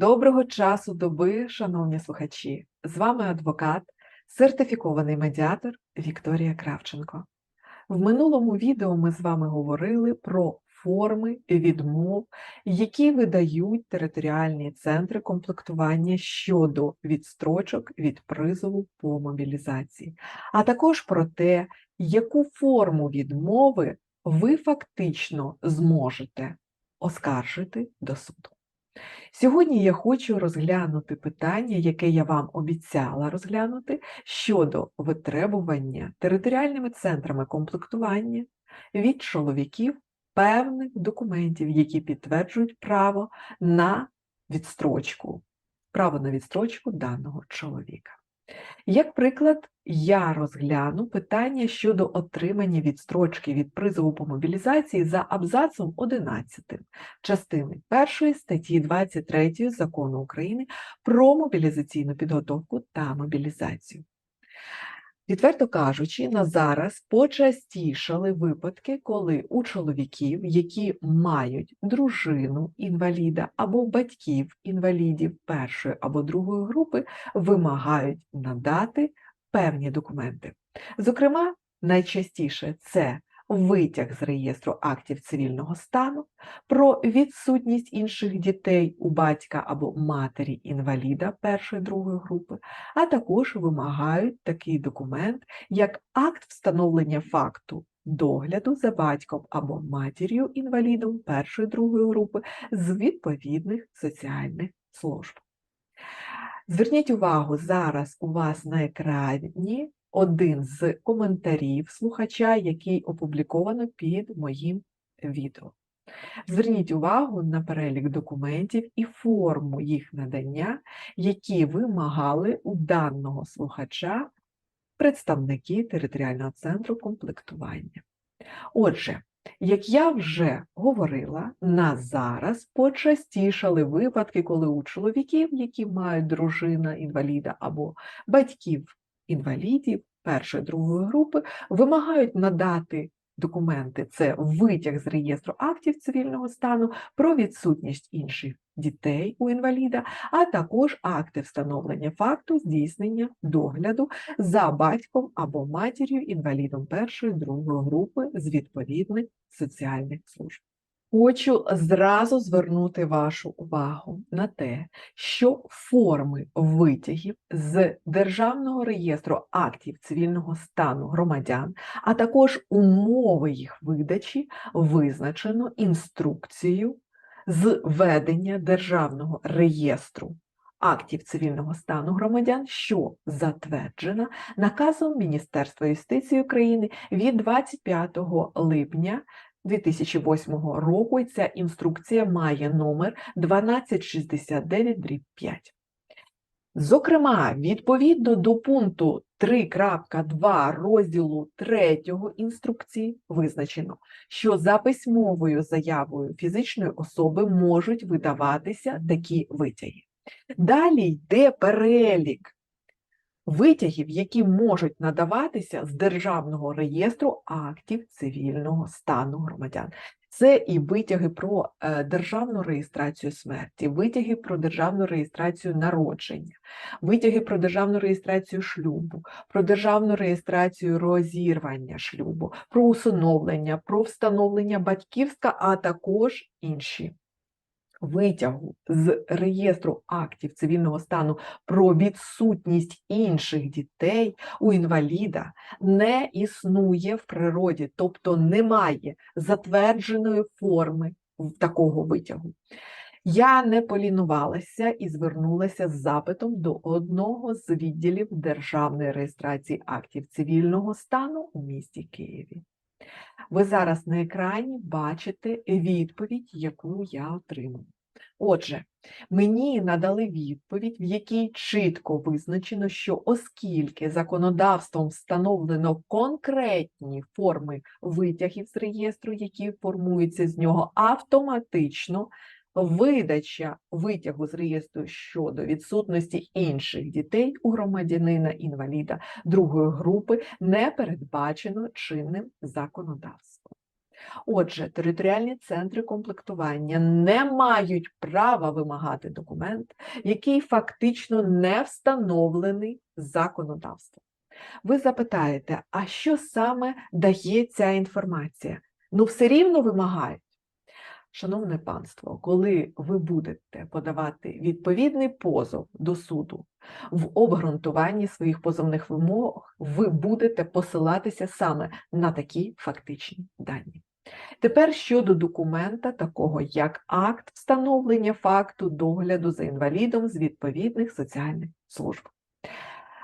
Доброго часу доби, шановні слухачі! З вами адвокат, сертифікований медіатор Вікторія Кравченко. В минулому відео ми з вами говорили про форми відмов, які видають територіальні центри комплектування щодо відстрочок від призову по мобілізації, а також про те, яку форму відмови ви фактично зможете оскаржити до суду. Сьогодні я хочу розглянути питання, яке я вам обіцяла розглянути щодо витребування територіальними центрами комплектування від чоловіків певних документів, які підтверджують право на відстрочку, право на відстрочку даного чоловіка. Як приклад, я розгляну питання щодо отримання відстрочки від призову по мобілізації за абзацом 11 частини 1 статті 23 Закону України про мобілізаційну підготовку та мобілізацію. Відверто кажучи, на зараз почастішали випадки, коли у чоловіків, які мають дружину інваліда або батьків інвалідів першої або другої групи, вимагають надати певні документи. Зокрема, найчастіше це витяг з реєстру актів цивільного стану, про відсутність інших дітей у батька або матері інваліда першої другої групи, а також вимагають такий документ, як акт встановлення факту догляду за батьком або матір'ю інвалідом першої другої групи з відповідних соціальних служб. Зверніть увагу, зараз у вас на екрані один з коментарів слухача, який опубліковано під моїм відео. Зверніть увагу на перелік документів і форму їх надання, які вимагали у даного слухача представники територіального центру комплектування. Отже, як я вже говорила, на зараз почастішали випадки, коли у чоловіків, які мають дружина інваліда або батьків інвалідів першої другої групи вимагають надати документи це витяг з реєстру актів цивільного стану про відсутність інших дітей у інваліда, а також акти встановлення факту здійснення догляду за батьком або матір'ю інвалідом першої другої групи з відповідних соціальних служб. Хочу зразу звернути вашу увагу на те, що форми витягів з Державного реєстру актів цивільного стану громадян, а також умови їх видачі визначено інструкцією з ведення Державного реєстру актів цивільного стану громадян, що затверджена наказом Міністерства юстиції України від 25 липня 2008 року і ця інструкція має номер 1269 5. Зокрема, відповідно до пункту 3.2 розділу 3 інструкції визначено, що за письмовою заявою фізичної особи можуть видаватися такі витяги. Далі йде перелік витягів, які можуть надаватися з Державного реєстру актів цивільного стану громадян. Це і витяги про е, державну реєстрацію смерті, витяги про державну реєстрацію народження, витяги про державну реєстрацію шлюбу, про державну реєстрацію розірвання шлюбу, про усиновлення, про встановлення батьківська, а також інші витягу з реєстру актів цивільного стану про відсутність інших дітей у інваліда не існує в природі, тобто немає затвердженої форми такого витягу. Я не полінувалася і звернулася з запитом до одного з відділів Державної реєстрації актів цивільного стану у місті Києві. Ви зараз на екрані бачите відповідь, яку я отримала. Отже, мені надали відповідь, в якій чітко визначено, що оскільки законодавством встановлено конкретні форми витягів з реєстру, які формуються з нього, автоматично видача витягу з реєстру щодо відсутності інших дітей у громадянина інваліда другої групи не передбачено чинним законодавством. Отже, територіальні центри комплектування не мають права вимагати документ, який фактично не встановлений законодавством. Ви запитаєте, а що саме дає ця інформація? Ну, все рівно вимагають. Шановне панство, коли ви будете подавати відповідний позов до суду в обґрунтуванні своїх позовних вимог, ви будете посилатися саме на такі фактичні дані. Тепер щодо документа, такого як акт встановлення факту догляду за інвалідом з відповідних соціальних служб.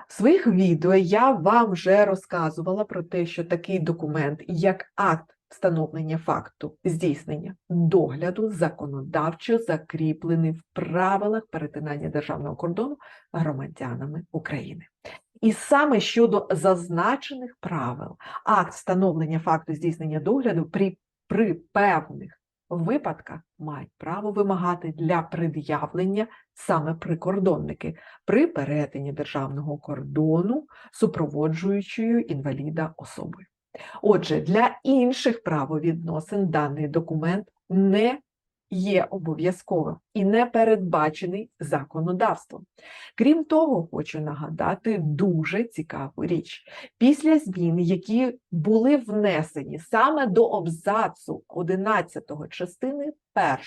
В своїх відео я вам вже розказувала про те, що такий документ, як акт встановлення факту здійснення догляду, законодавчо закріплений в правилах перетинання державного кордону громадянами України. І саме щодо зазначених правил, акт встановлення факту здійснення догляду при, при певних випадках мають право вимагати для пред'явлення саме прикордонники при перетині державного кордону супроводжуючою інваліда особою. Отже, для інших правовідносин даний документ не є обов'язковим і не передбачений законодавством. Крім того, хочу нагадати дуже цікаву річ. Після змін, які були внесені саме до абзацу 11 частини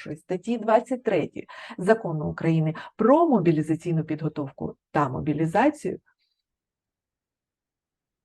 1 статті 23 закону України про мобілізаційну підготовку та мобілізацію,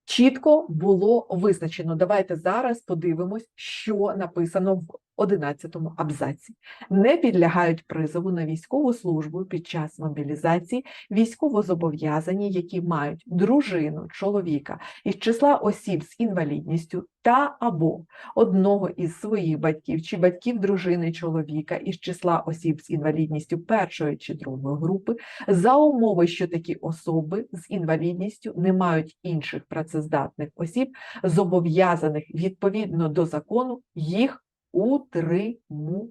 чітко було визначено. Давайте зараз подивимось, що написано в 11 абзаці. Не підлягають призову на військову службу під час мобілізації військовозобов'язані, які мають дружину, чоловіка із числа осіб з інвалідністю та або одного із своїх батьків чи батьків дружини чоловіка із числа осіб з інвалідністю першої чи другої групи, за умови, що такі особи з інвалідністю не мають інших працездатних осіб, зобов'язаних відповідно до закону їх утримувати.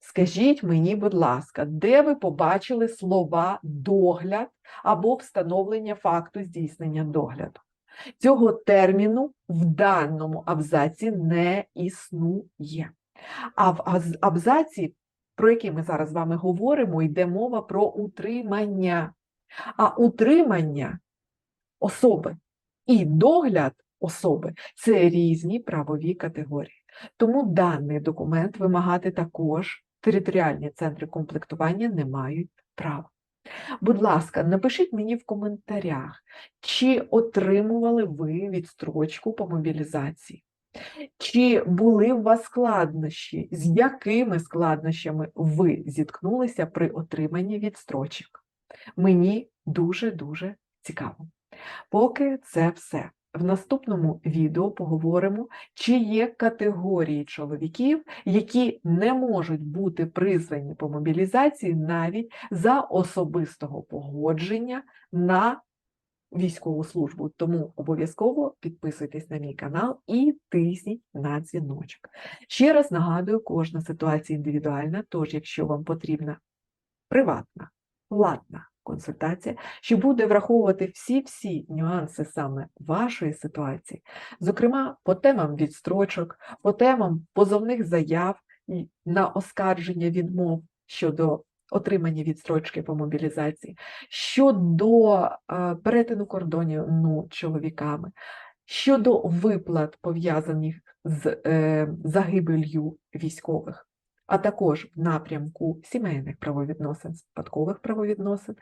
Скажіть мені, будь ласка, де ви побачили слова догляд або встановлення факту здійснення догляду? Цього терміну в даному абзаці не існує. А в абзаці, про який ми зараз з вами говоримо, йде мова про утримання. А утримання особи і догляд особи це різні правові категорії. Тому даний документ вимагати також територіальні центри комплектування не мають права. Будь ласка, напишіть мені в коментарях, чи отримували ви відстрочку по мобілізації, чи були у вас складнощі, з якими складнощами ви зіткнулися при отриманні відстрочок. Мені дуже-дуже цікаво. Поки це все. В наступному відео поговоримо, чи є категорії чоловіків, які не можуть бути призвані по мобілізації навіть за особистого погодження на військову службу. Тому обов'язково підписуйтесь на мій канал і тисніть на дзвіночок. Ще раз нагадую, кожна ситуація індивідуальна, тож, якщо вам потрібна приватна, платна консультація, що буде враховувати всі-всі нюанси саме вашої ситуації, зокрема по темам відстрочок, по темам позовних заяв на оскарження відмов щодо отримання відстрочки по мобілізації, щодо е, перетину кордонів ну, чоловіками, щодо виплат пов'язаних з е, загибелью військових а також в напрямку сімейних правовідносин, спадкових правовідносин,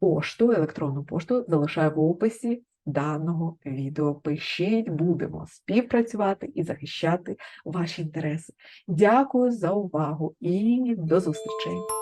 пошту, електронну пошту залишаю в описі даного відео. Пишіть, будемо співпрацювати і захищати ваші інтереси. Дякую за увагу і до зустрічей!